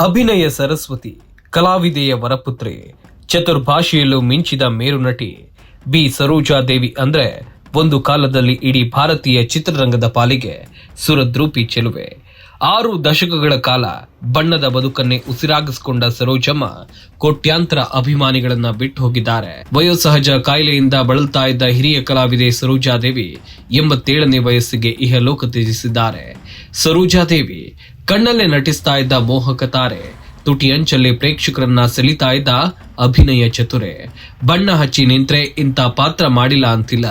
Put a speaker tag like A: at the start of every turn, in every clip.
A: ಅಭಿನಯ ಸರಸ್ವತಿ, ಕಲಾವಿದೆಯ ವರಪುತ್ರಿ, ಚತುರ್ಭಾಷೆಯಲ್ಲೂ ಮಿಂಚಿದ ಮೇರು ನಟಿ ಬಿ. ಸರೋಜಾದೇವಿ ಅಂದ್ರೆ ಒಂದು ಕಾಲದಲ್ಲಿ ಇಡೀ ಭಾರತೀಯ ಚಿತ್ರರಂಗದ ಪಾಲಿಗೆ ಸುರದ್ರೂಪಿ ಚೆಲುವೆ. ಆರು ದಶಕಗಳ ಕಾಲ ಬಣ್ಣದ ಬದುಕನ್ನೇ ಉಸಿರಾಗಿಸಿಕೊಂಡ ಸರೋಜಮ್ಮ ಕೋಟ್ಯಾಂತರ ಅಭಿಮಾನಿಗಳನ್ನ ಬಿಟ್ಟು ಹೋಗಿದ್ದಾರೆ. ವಯೋಸಹಜ ಕಾಯಿಲೆಯಿಂದ ಬಳಲ್ತಾ ಇದ್ದ ಹಿರಿಯ ಕಲಾವಿದೆ ಸರೋಜಾದೇವಿ ಎಂಬತ್ತೇಳನೇ ವಯಸ್ಸಿಗೆ ಇಹಲೋಕ ತ್ಯಜಿಸಿದ್ದಾರೆ. ಸರೋಜಾದೇವಿ ಕಣ್ಣಲ್ಲೇ ನಟಿಸ್ತಾ ಇದ್ದ ಮೋಹಕ ತಾರೆ. ತುಟಿ ಅಂಚಲ್ಲಿ ಪ್ರೇಕ್ಷಕರನ್ನ ಸೆಳಿತಾ ಇದ್ದ ಅಭಿನಯ ಚತುರೆ. ಬಣ್ಣ ಹಚ್ಚಿ ನಿಂತ್ರೆ ಇಂಥ ಪಾತ್ರ ಮಾಡಿಲ್ಲ ಅಂತಿಲ್ಲ.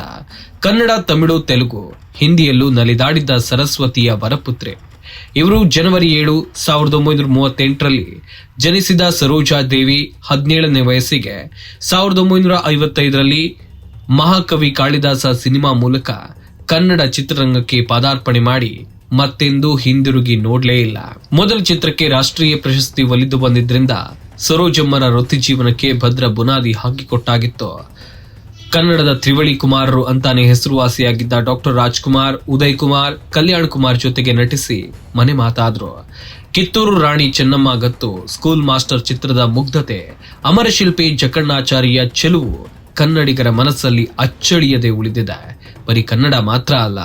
A: ಕನ್ನಡ, ತಮಿಳು, ತೆಲುಗು, ಹಿಂದಿಯಲ್ಲೂ ನಲಿದಾಡಿದ್ದ ಸರಸ್ವತಿಯ ವರಪುತ್ರೆ. ಇವರು ಜನವರಿ ಏಳು, ಸಾವಿರದ ಒಂಬೈನೂರ ಮೂವತ್ತೆಂಟರಲ್ಲಿ ಜನಿಸಿದ ಸರೋಜಾ ದೇವಿ ಹದಿನೇಳನೇ ವಯಸ್ಸಿಗೆ. ಸಾವಿರದ ಒಂಬೈನೂರ ಐವತ್ತೈದರಲ್ಲಿ ಮಹಾಕವಿ ಕಾಳಿದಾಸ ಸಿನಿಮಾ ಮೂಲಕ ಕನ್ನಡ ಚಿತ್ರರಂಗಕ್ಕೆ ಪಾದಾರ್ಪಣೆ ಮಾಡಿ ಮತ್ತೆಂದೂ ಹಿಂದಿರುಗಿ ನೋಡ್ಲೇ ಇಲ್ಲ. ಮೊದಲ ಚಿತ್ರಕ್ಕೆ ರಾಷ್ಟ್ರೀಯ ಪ್ರಶಸ್ತಿ ಒಲಿದು ಬಂದಿದ್ರಿಂದ ಸರೋಜಮ್ಮನ ವೃತ್ತಿ ಜೀವನಕ್ಕೆ ಭದ್ರ ಬುನಾದಿ ಹಾಕಿಕೊಟ್ಟಾಗಿತ್ತು. ಕನ್ನಡದ ತ್ರಿವಳಿ ಕುಮಾರರು ಅಂತಾನೆ ಹೆಸರುವಾಸಿಯಾಗಿದ್ದ ಡಾಕ್ಟರ್ ರಾಜ್ಕುಮಾರ್, ಉದಯ್ ಕುಮಾರ್, ಕಲ್ಯಾಣ್ ಕುಮಾರ್ ಜೊತೆಗೆ ನಟಿಸಿ ಮನೆ ಮಾತಾದ್ರು. ಕಿತ್ತೂರು ರಾಣಿ ಚೆನ್ನಮ್ಮ ಗತ್ತು, ಸ್ಕೂಲ್ ಮಾಸ್ಟರ್ ಚಿತ್ರದ ಮುಗ್ಧತೆ, ಅಮರಶಿಲ್ಪಿ ಜಕಣ್ಣಾಚಾರ್ಯ ಚೆಲುವು ಕನ್ನಡಿಗರ ಮನಸ್ಸಲ್ಲಿ ಅಚ್ಚಳಿಯದೆ ಉಳಿದಿದೆ. ಬರೀ ಕನ್ನಡ ಮಾತ್ರ ಅಲ್ಲ,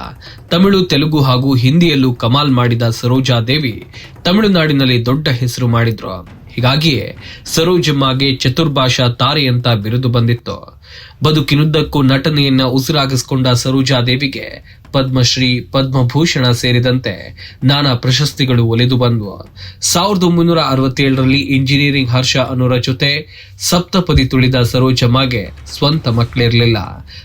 A: ತಮಿಳು, ತೆಲುಗು ಹಾಗೂ ಹಿಂದಿಯಲ್ಲೂ ಕಮಾಲ್ ಮಾಡಿದ ಸರೋಜಾ ದೇವಿ ತಮಿಳುನಾಡಿನಲ್ಲಿ ದೊಡ್ಡ ಹೆಸರು ಮಾಡಿದ್ರು. ಹೀಗಾಗಿಯೇ ಸರೋಜಮ್ಮಗೆ ಚತುರ್ಭಾಷಾ ತಾರೆ ಅಂತ ಬಿರುದು ಬಂದಿತ್ತು. ಬದುಕಿನುದ್ದಕ್ಕೂ ನಟನೆಯನ್ನ ಉಸಿರಾಗಿಸಿಕೊಂಡ ಸರೋಜಾ ದೇವಿಗೆ ಪದ್ಮಶ್ರೀ, ಪದ್ಮಭೂಷಣ ಸೇರಿದಂತೆ ನಾನಾ ಪ್ರಶಸ್ತಿಗಳು ಒಲಿದು ಬಂದವು. ಸಾವಿರದ ಒಂಬೈನೂರ ಅರವತ್ತೇಳರಲ್ಲಿ ಇಂಜಿನಿಯರಿಂಗ್ ಹರ್ಷ ಅನ್ನೋರ ಜೊತೆ ಸಪ್ತಪದಿ ತುಳಿದ ಸರೋಜಮ್ಮಗೆ ಸ್ವಂತ ಮಕ್ಕಳಿರಲಿಲ್ಲ.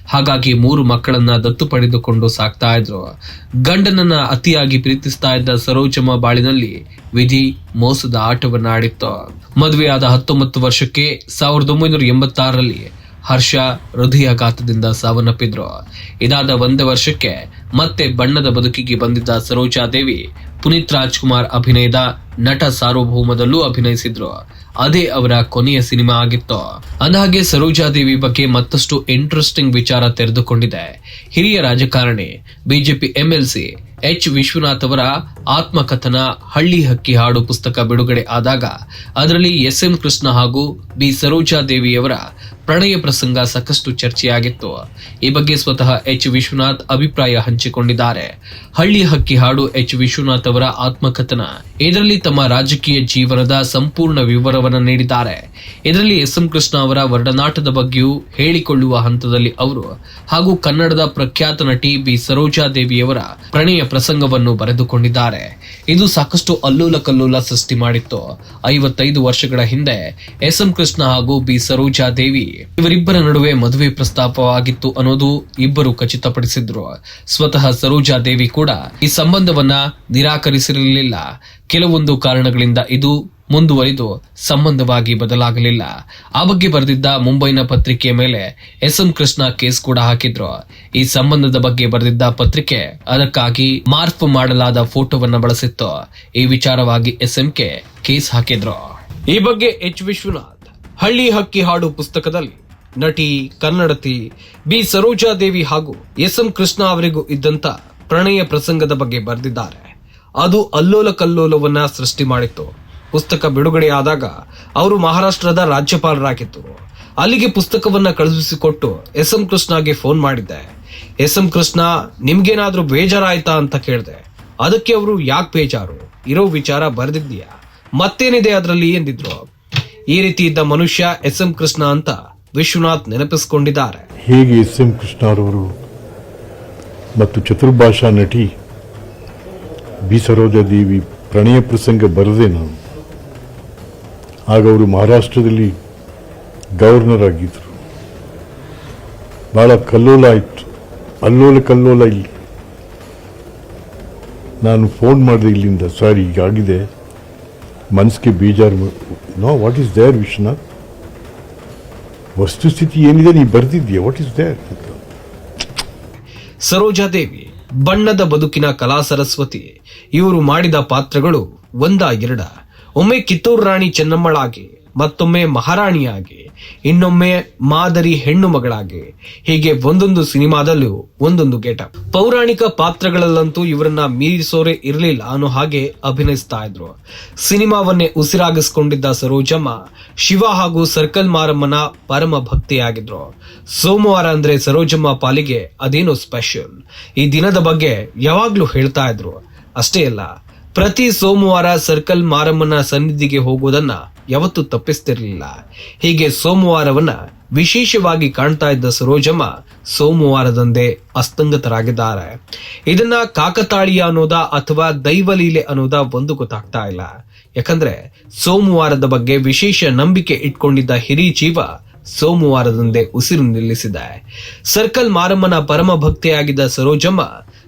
A: ಹಾಗಾಗಿ ಮೂರು ಮಕ್ಕಳನ್ನ ದತ್ತು ಪಡೆದುಕೊಂಡು ಸಾಕ್ತಾ ಇದ್ರು. ಗಂಡನನ್ನ ಅತಿಯಾಗಿ ಪ್ರೀತಿಸ್ತಾ ಇದ್ದ ಸರೋಜಮ್ಮ ಬಾಳಿನಲ್ಲಿ ವಿಧಿ ಮೋಸದ ಆಟವನ್ನ ಆಡಿತ್ತು ಮದುವೆಯಾದ ಹತ್ತೊಂಬತ್ತು ವರ್ಷಕ್ಕೆ ಸಾವಿರದ ಒಂಬೈನೂರ ಎಂಬತ್ತಾರರಲ್ಲಿ ಹರ್ಷ ಹೃದಯಾಘಾತದಿಂದ ಸಾವನ್ನಪ್ಪಿದ್ರು. ಇದಾದ ಒಂದೇ ವರ್ಷಕ್ಕೆ ಮತ್ತೆ ಬಣ್ಣದ ಬದುಕಿಗೆ ಬಂದಿದ್ದ ಸರೋಜಾ ದೇವಿ, ಪುನೀತ್ ರಾಜ್ಕುಮಾರ್ ಅಭಿನಯದ ನಟ ಸಾರ್ವಭೌಮದಲ್ಲೂ ಅಭಿನಯಿಸಿದ್ರು. ಅದೇ ಅವರ ಕೊನೆಯ ಸಿನಿಮಾ ಆಗಿತ್ತು. ಅಂದಹಾಗೆ ಸರೋಜಾ ದೇವಿ ಬಗ್ಗೆ ಮತ್ತಷ್ಟು ಇಂಟ್ರೆಸ್ಟಿಂಗ್ ವಿಚಾರ ತೆರೆದುಕೊಂಡಿದೆ. ಹಿರಿಯ ರಾಜಕಾರಣಿ, ಬಿಜೆಪಿ ಎಂಎಲ್ಸಿ, ಎಚ್. ವಿಶ್ವನಾಥ್ ಅವರ ಆತ್ಮಕಥನ ಹಳ್ಳಿ ಹಕ್ಕಿ ಹಾಡು ಪುಸ್ತಕ ಬಿಡುಗಡೆ ಆದಾಗ, ಅದರಲ್ಲಿ ಎಸ್. ಎಂ. ಕೃಷ್ಣ ಹಾಗೂ ಬಿ. ಸರೋಜಾ ದೇವಿಯವರ ಪ್ರಣಯ ಪ್ರಸಂಗ ಸಾಕಷ್ಟು ಚರ್ಚೆಯಾಗಿತ್ತು. ಈ ಬಗ್ಗೆ ಸ್ವತಃ ಎಚ್. ವಿಶ್ವನಾಥ್ ಅಭಿಪ್ರಾಯ ಹಂಚಿಕೊಂಡಿದ್ದಾರೆ. ಹಳ್ಳಿ ಹಕ್ಕಿ ಹಾಡು ಎಚ್. ವಿಶ್ವನಾಥ್ ಅವರ ಆತ್ಮಕಥನ. ಇದರಲ್ಲಿ ತಮ್ಮ ರಾಜಕೀಯ ಜೀವನದ ಸಂಪೂರ್ಣ ವಿವರವನ್ನು ನೀಡಿದ್ದಾರೆ. ಇದರಲ್ಲಿ ಎಸ್. ಎಂ. ಕೃಷ್ಣ ಅವರ ವರ್ಣನಾಟದ ಬಗ್ಗೆಯೂ ಹೇಳಿಕೊಳ್ಳುವ ಹಂತದಲ್ಲಿ ಅವರು ಹಾಗೂ ಕನ್ನಡದ ಪ್ರಖ್ಯಾತ ನಟಿ ಬಿ. ಸರೋಜಾ ದೇವಿಯವರ ಪ್ರಣಯ ಪ್ರಸಂಗವನ್ನು ಬರೆದುಕೊಂಡಿದ್ದಾರೆ. ಇದು ಸಾಕಷ್ಟು ಅಲ್ಲೂಲ ಕಲ್ಲೋಲ ಸೃಷ್ಟಿ ಮಾಡಿತ್ತು. ಐವತ್ತೈದು ವರ್ಷಗಳ ಹಿಂದೆ ಎಸ್. ಎಂ. ಕೃಷ್ಣ ಹಾಗೂ ಬಿ. ಸರೋಜಾ ದೇವಿ ಇವರಿಬ್ಬರ ನಡುವೆ ಮದುವೆ ಪ್ರಸ್ತಾಪವಾಗಿತ್ತು ಅನ್ನೋದು ಇಬ್ಬರು ಖಚಿತಪಡಿಸಿದ್ರು. ಸ್ವತಃ ಸರೋಜಾ ದೇವಿ ಕೂಡ ಈ ಸಂಬಂಧವನ್ನ ನಿರಾಕರಿಸಿರಲಿಲ್ಲ. ಕೆಲವೊಂದು ಕಾರಣಗಳಿಂದ ಇದು ಮುಂದುವರಿದು ಸಂಬಂಧವಾಗಿ ಬದಲಾಗಲಿಲ್ಲ. ಆ ಬಗ್ಗೆ ಬರೆದಿದ್ದ ಮುಂಬೈನ ಪತ್ರಿಕೆ ಮೇಲೆ ಎಸ್ ಎಂ ಕೃಷ್ಣ ಕೇಸ್ ಕೂಡ ಹಾಕಿದ್ರು. ಈ ಸಂಬಂಧದ ಬಗ್ಗೆ ಬರೆದಿದ್ದ ಪತ್ರಿಕೆ ಅದಕ್ಕಾಗಿ ಮಾರ್ಫ್ ಮಾಡಲಾದ ಫೋಟೋವನ್ನ ಬಳಸಿತ್ತು. ಈ ವಿಚಾರವಾಗಿ ಎಸ್ ಕೆ ಕೇಸ್ ಹಾಕಿದ್ರು. ಈ ಬಗ್ಗೆ ಎಚ್ ವಿಶ್ವನಾಥ್. ಹಳ್ಳಿ ಹಕ್ಕಿ ಹಾಡು ಪುಸ್ತಕದಲ್ಲಿ ನಟಿ ಕನ್ನಡತಿ ಬಿ ಸರೋಜಾ ದೇವಿ ಹಾಗೂ ಎಸ್ ಎಂ ಕೃಷ್ಣ ಅವರಿಗೂ ಇದ್ದಂತ ಪ್ರಣಯ ಪ್ರಸಂಗದ ಬಗ್ಗೆ ಬರೆದಿದ್ದಾರೆ. ಅದು ಅಲ್ಲೋಲ ಕಲ್ಲೋಲವನ್ನ ಸೃಷ್ಟಿ ಮಾಡಿತ್ತು. ಪುಸ್ತಕ ಬಿಡುಗಡೆಯಾದಾಗ ಅವರು ಮಹಾರಾಷ್ಟ್ರದ ರಾಜ್ಯಪಾಲರಾಗಿದ್ದರು ಅಲ್ಲಿಗೆ ಪುಸ್ತಕವನ್ನ ಕಳುಹಿಸಿಕೊಟ್ಟು ಎಸ್ ಎಂ ಕೃಷ್ಣಗೆ ಫೋನ್ ಮಾಡಿದ್ದೆ. ಎಸ್ ಎಂ ಕೃಷ್ಣ, ನಿಮ್ಗೇನಾದ್ರೂ ಬೇಜಾರಾಯ್ತಾ ಅಂತ ಕೇಳಿದೆ. ಅದಕ್ಕೆ ಅವರು, ಯಾಕೆ ಬೇಜಾರು? ಇರೋ ವಿಚಾರ ಬರೆದಿದ್ದೀಯಾ ಮತ್ತೇನಿದೆ ಅದರಲ್ಲಿ? ಎಂದಿದ್ರು. ಈ ರೀತಿ ಇದ್ದ ಮನುಷ್ಯ ಎಸ್ ಎಂ ಕೃಷ್ಣ ಅಂತ ವಿಶ್ವನಾಥ್ ನೆನಪಿಸಿಕೊಂಡಿದ್ದಾರೆ.
B: ಹೇಗೆ ಎಸ್ ಎಂ ಕೃಷ್ಣರವರು ಮತ್ತು ಚತುರ್ಭಾಷಾ ನಟಿ ಬಿ ಸರೋಜಾ ದೇವಿ ಪ್ರಣಯ ಪ್ರಸಂಗ ಬರದೆ ನಾನು. ಆಗ ಅವರು ಮಹಾರಾಷ್ಟ್ರದಲ್ಲಿ ಗವರ್ನರ್ ಆಗಿದ್ದರು ಬಹಳ ಕಲ್ಲೋಲ ಆಯಿತು. ಅಲ್ಲೋಲ ಕಲ್ಲೋಲ ಇಲ್ಲಿ. ನಾನು ಫೋನ್ ಮಾಡಿದೆ ಇಲ್ಲಿಂದ. ಸಾರಿ, ಈಗ ಹೀಗಾಗಿದೆ ಮನಸ್ಸಿಗೆ ಬೇಜಾರು no what is there Vishwanath ವಸ್ತುಸ್ಥಿತಿ ಏನಿದೆ ನೀವು ಬರೆದಿದ್ಯಾ what is there Sarojadevi
A: Saroja Devi, ಬಣ್ಣದ ಬದುಕಿನ ಕಲಾ ಸರಸ್ವತಿ, ಇವರು ಮಾಡಿದ ಪಾತ್ರಗಳು ಒಂದ ಎರಡ. ಒಮ್ಮೆ ಕಿತ್ತೂರು ರಾಣಿ ಚೆನ್ನಮ್ಮಳಾಗಿ ಮತ್ತೊಮ್ಮೆ ಮಹಾರಾಣಿಯಾಗಿ, ಇನ್ನೊಮ್ಮೆ ಮಾದರಿ ಹೆಣ್ಣು ಮಗಳಾಗಿ, ಹೀಗೆ ಒಂದೊಂದು ಸಿನಿಮಾದಲ್ಲೂ ಒಂದೊಂದು ಗೆಟಪ್. ಪೌರಾಣಿಕ ಪಾತ್ರಗಳಲ್ಲಂತೂ ಇವರನ್ನ ಮೀರಿಸೋರೆ ಇರಲಿಲ್ಲ ಅನ್ನೋ ಹಾಗೆ ಅಭಿನಯಿಸ್ತಾ ಇದ್ರು. ಸಿನಿಮಾವನ್ನೇ ಉಸಿರಾಗಿಸಿಕೊಂಡಿದ್ದ ಸರೋಜಮ್ಮ, ಶಿವ ಹಾಗೂ ಸರ್ಕಲ್ ಮಾರಮ್ಮನ ಪರಮ ಭಕ್ತಿಯಾಗಿದ್ರು. ಸೋಮವಾರ ಅಂದ್ರೆ ಸರೋಜಮ್ಮ ಪಾಲಿಗೆ ಅದೇನೋ ಸ್ಪೆಷಲ್. ಈ ದಿನದ ಬಗ್ಗೆ ಯಾವಾಗ್ಲೂ ಹೇಳ್ತಾ ಇದ್ರು. ಅಷ್ಟೇ ಅಲ್ಲ ಪ್ರತಿ ಸೋಮವಾರ ಸರ್ಕಲ್ ಮಾರಮ್ಮನ ಸನ್ನಿಧಿಗೆ ಹೋಗೋದನ್ನ ಯಾವತ್ತೂ ತಪ್ಪಿಸ್ತಿರ್ಲಿಲ್ಲ. ಹೀಗೆ ಸೋಮವಾರವನ್ನ ವಿಶೇಷವಾಗಿ ಕಾಣ್ತಾ ಇದ್ದ ಸರೋಜಮ್ಮ ಸೋಮವಾರದಂದೇ ಅಸ್ತಂಗತರಾಗಿದ್ದಾರೆ. ಇದನ್ನ ಕಾಕತಾಳೀಯ ಅನ್ನೋದ ಅಥವಾ ದೈವಲೀಲೆ ಅನ್ನೋದ ಒಂದು ಗೊತ್ತಾಗ್ತಾ ಇಲ್ಲ. ಯಾಕಂದ್ರೆ ಸೋಮವಾರದ ಬಗ್ಗೆ ವಿಶೇಷ ನಂಬಿಕೆ ಇಟ್ಕೊಂಡಿದ್ದ ಹಿರಿ ಜೀವ ಸೋಮವಾರದಂದೇ ಉಸಿರು ನಿಲ್ಲಿಸಿದೆ. ಸರ್ಕಲ್ ಮಾರಮ್ಮನ ಪರಮ ಭಕ್ತಿಯಾಗಿದ್ದ ಸರೋಜಮ್ಮ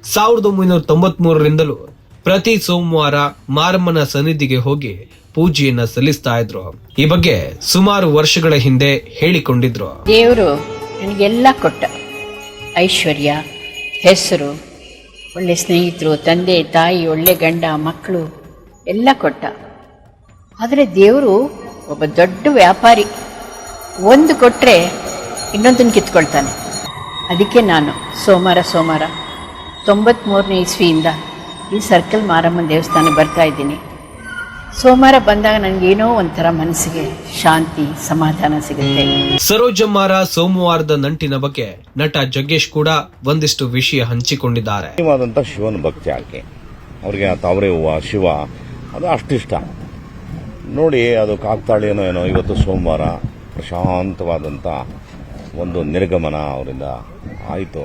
A: ಸಾವಿರದ ಒಂಬೈನೂರ ತೊಂಬತ್ ಮೂರರಿಂದಲೂ ಪ್ರತಿ ಸೋಮವಾರ ಮಾರಮ್ಮನ ಸನ್ನಿಧಿಗೆ ಹೋಗಿ ಪೂಜೆಯನ್ನ ಸಲ್ಲಿಸ್ತಾ ಇದ್ರು. ಈ ಬಗ್ಗೆ ಸುಮಾರು ವರ್ಷಗಳ ಹಿಂದೆ ಹೇಳಿಕೊಂಡಿದ್ರು.
C: ದೇವರು ನನಗೆಲ್ಲ ಕೊಟ್ಟ. ಐಶ್ವರ್ಯ, ಹೆಸರು, ಒಳ್ಳೆ ಸ್ನೇಹಿತರು, ತಂದೆ, ತಾಯಿ, ಒಳ್ಳೆ ಗಂಡ, ಮಕ್ಕಳು ಎಲ್ಲ ಕೊಟ್ಟ. ಆದರೆ ದೇವರು ಒಬ್ಬ ದೊಡ್ಡ ವ್ಯಾಪಾರಿ. ಒಂದು ಕೊಟ್ಟರೆ ಇನ್ನೊಂದನ್ನು ಕಿತ್ಕೊಳ್ತಾನೆ. ಅದಕ್ಕೆ ನಾನು ಸೋಮವಾರ ಸೋಮವಾರ ತೊಂಬತ್ತ್ಮೂರನೇ ಇಸ್ವಿಯಿಂದ ಈ ಸರ್ಕಲ್ ಮಾರಮ್ಮನ ದೇವಸ್ಥಾನ ಬರ್ತಾ ಇದ್ದೀನಿ. ಸೋಮವಾರ ಬಂದಾಗ ನನಗೇನೋ ಒಂಥರ ಮನಸ್ಸಿಗೆ ಶಾಂತಿ ಸಮಾಧಾನ ಸಿಗುತ್ತೆ.
A: ಸರೋಜಮ್ಮಾರ ಸೋಮವಾರದ ನಂಟಿನ ಬಗ್ಗೆ ನಟ ಜಗ್ಗೇಶ್ ಕೂಡ ಒಂದಿಷ್ಟು ವಿಷಯ ಹಂಚಿಕೊಂಡಿದ್ದಾರೆ.
D: ಮುಖ್ಯವಾದಂಥ ಶಿವನ ಭಕ್ತಿ ಆಕೆ. ಅವ್ರಿಗೆ ಆ ತಾವರೆ ಹೂವು ಶಿವ ಅದು ಅಷ್ಟಿಷ್ಟ ನೋಡಿ ಅದು ಕಾಕ್ತಾಳೇನೋ ಏನೋ ಇವತ್ತು ಸೋಮವಾರ ಪ್ರಶಾಂತವಾದಂಥ ಒಂದು ನಿರ್ಗಮನ ಅವರಿಂದ ಆಯಿತು.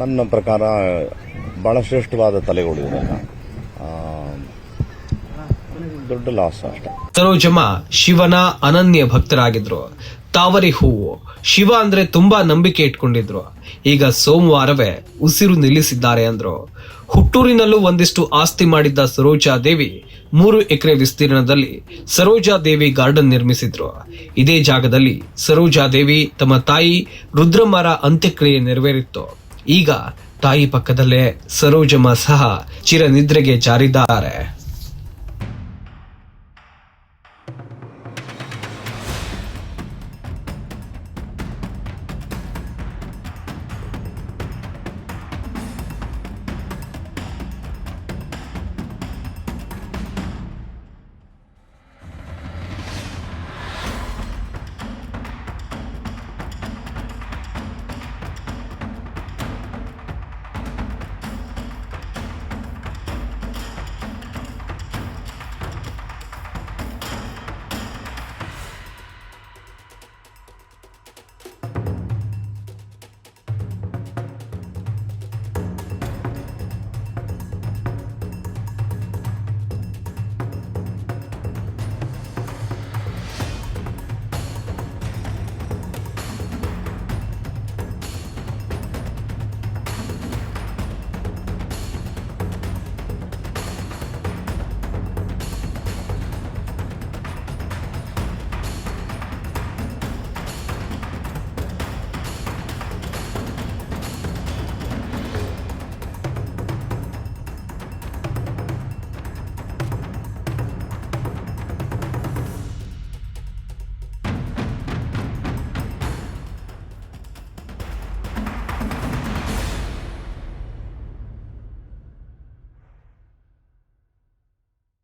D: ನನ್ನ ಪ್ರಕಾರ ಭಾಳ ಶ್ರೇಷ್ಠವಾದ ತಲೆಗಳು ದೊಡ್ಡ ಲಾಸ್ ಅಷ್ಟೇ.
A: ಸರೋಜಮ್ಮ ಶಿವನ ಅನನ್ಯ ಭಕ್ತರಾಗಿದ್ರು. ತಾವರೆ ಹೂವು. ಶಿವ ಅಂದ್ರೆ ತುಂಬಾ ನಂಬಿಕೆ ಇಟ್ಕೊಂಡಿದ್ರು. ಈಗ ಸೋಮವಾರವೇ ಉಸಿರು ನಿಲ್ಲಿಸಿದ್ದಾರೆ ಅಂದ್ರು. ಹುಟ್ಟೂರಿನಲ್ಲೂ ಒಂದಿಷ್ಟು ಆಸ್ತಿ ಮಾಡಿದ್ದ ಸರೋಜಾ ದೇವಿ ಮೂರು ಎಕರೆ ವಿಸ್ತೀರ್ಣದಲ್ಲಿ ಸರೋಜಾ ದೇವಿ ಗಾರ್ಡನ್ ನಿರ್ಮಿಸಿದ್ರು. ಇದೇ ಜಾಗದಲ್ಲಿ ಸರೋಜಾ ದೇವಿ ತಮ್ಮ ತಾಯಿ ರುದ್ರಮ್ಮರ ಅಂತ್ಯಕ್ರಿಯೆ ನೆರವೇರಿತ್ತು. ಈಗ ತಾಯಿ ಪಕ್ಕದಲ್ಲೇ ಸರೋಜಮ್ಮ ಸಹ ಚಿರನಿದ್ರೆಗೆ ಜಾರಿದ್ದಾರೆ.